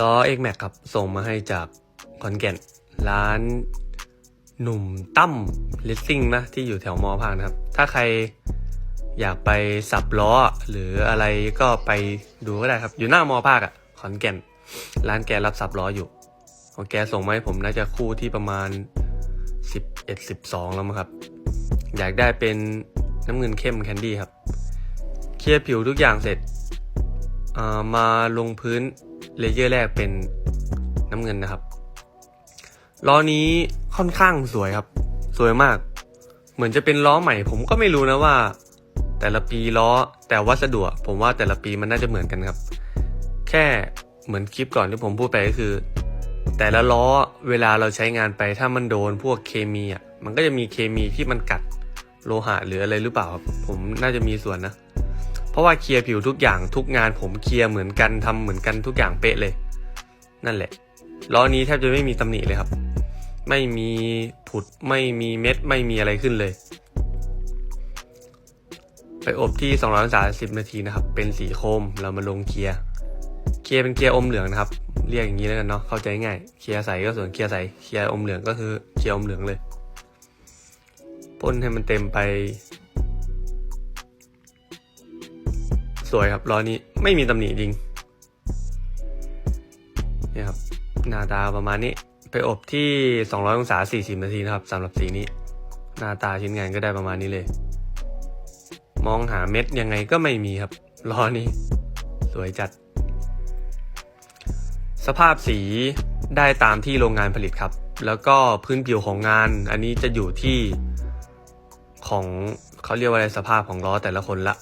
ล้อ X Max ครับ ส่งมาให้จากขอนแก่น ร้านหนุ่มตั้มเลสซิ่งนะ ที่อยู่แถวมอภาคนะครับ ถ้าใครอยากไปสับล้อ หรืออะไรก็ไปดูก็ได้ครับ อยู่หน้ามอภาคอะขอนแก่น ร้านแกรับสับล้ออยู่ของแกส่งมาให้ผมน่าจะคู่ที่ประมาณ 11 12 แล้วมั้งครับ อยากได้เป็นน้ำเงินเข้มแคนดี้ครับ เคลียร์ผิวทุกอย่างเสร็จามาลงพื้น เลเยอร์แรกเป็นน้ำเงินนะครับล้อนี้ค่อนข้างสวยครับ สวยมาก เหมือนจะเป็นล้อใหม่ ผมก็ไม่รู้นะว่า แต่ละปีล้อแต่วัสดุผมว่าแต่ละปีมันน่าจะเหมือนกันครับ แค่เหมือนคลิปก่อนที่ผมพูดไปก็คือ แต่ละล้อเวลาเราใช้งานไปถ้ามันโดนพวกเคมีอะมันก็จะมีเคมีที่มันกัดโลหะหรืออะไรหรือเปล่า ผมน่าจะมีส่วนนะ เพราะว่าเคลียร์ผิวทุกอย่างทุกงานผมเคลียร์เหมือนกันทำเหมือนกันทุกอย่างเป๊ะเลย นั่นแหละล้อนี้แทบจะไม่มีตำหนิเลยครับ ไม่มีผุดไม่มีเม็ดไม่มีอะไรขึ้นเลย ไปอบที่ 2 3 0 นาทีนะครับ เป็นสีโครมเรามาลงเกียร์เกียร์เป็นเกียร์อมเหลืองนะครับ เรียกอย่างนี้แล้วกันเนาะเข้าใจง่ายเกียร์ใสก็ส่วนเกียร์ใสเกียร์อมเหลืองก็คือเกียร์อมเหลืองเลยพ่นให้มันเต็มไป สวยครับล้อนี้ไม่มีตำหนิจริงนี่ครับหน้าตาประมาณนี้ไปอบที่ 200 องศา 40 นาทีนะครับสำหรับสีนี้ หน้าตาชิ้นงานก็ได้ประมาณนี้เลย มองหาเม็ดยังไงก็ไม่มีครับล้อนี้ สวยจัด สภาพสีได้ตามที่โรงงานผลิตครับ แล้วก็พื้นผิวของงาน อันนี้จะอยู่ที่ของเขาเรียกว่าอะไรสภาพของล้อแต่ละคนละ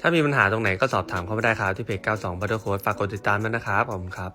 ถ้ามีปัญหาตรงไหนก็สอบถามเข้ามาได้ครับที่เพจ92 b u t t e r c o d e ฝากกดติดตามด้วยนะครับ ขอบคุณครับ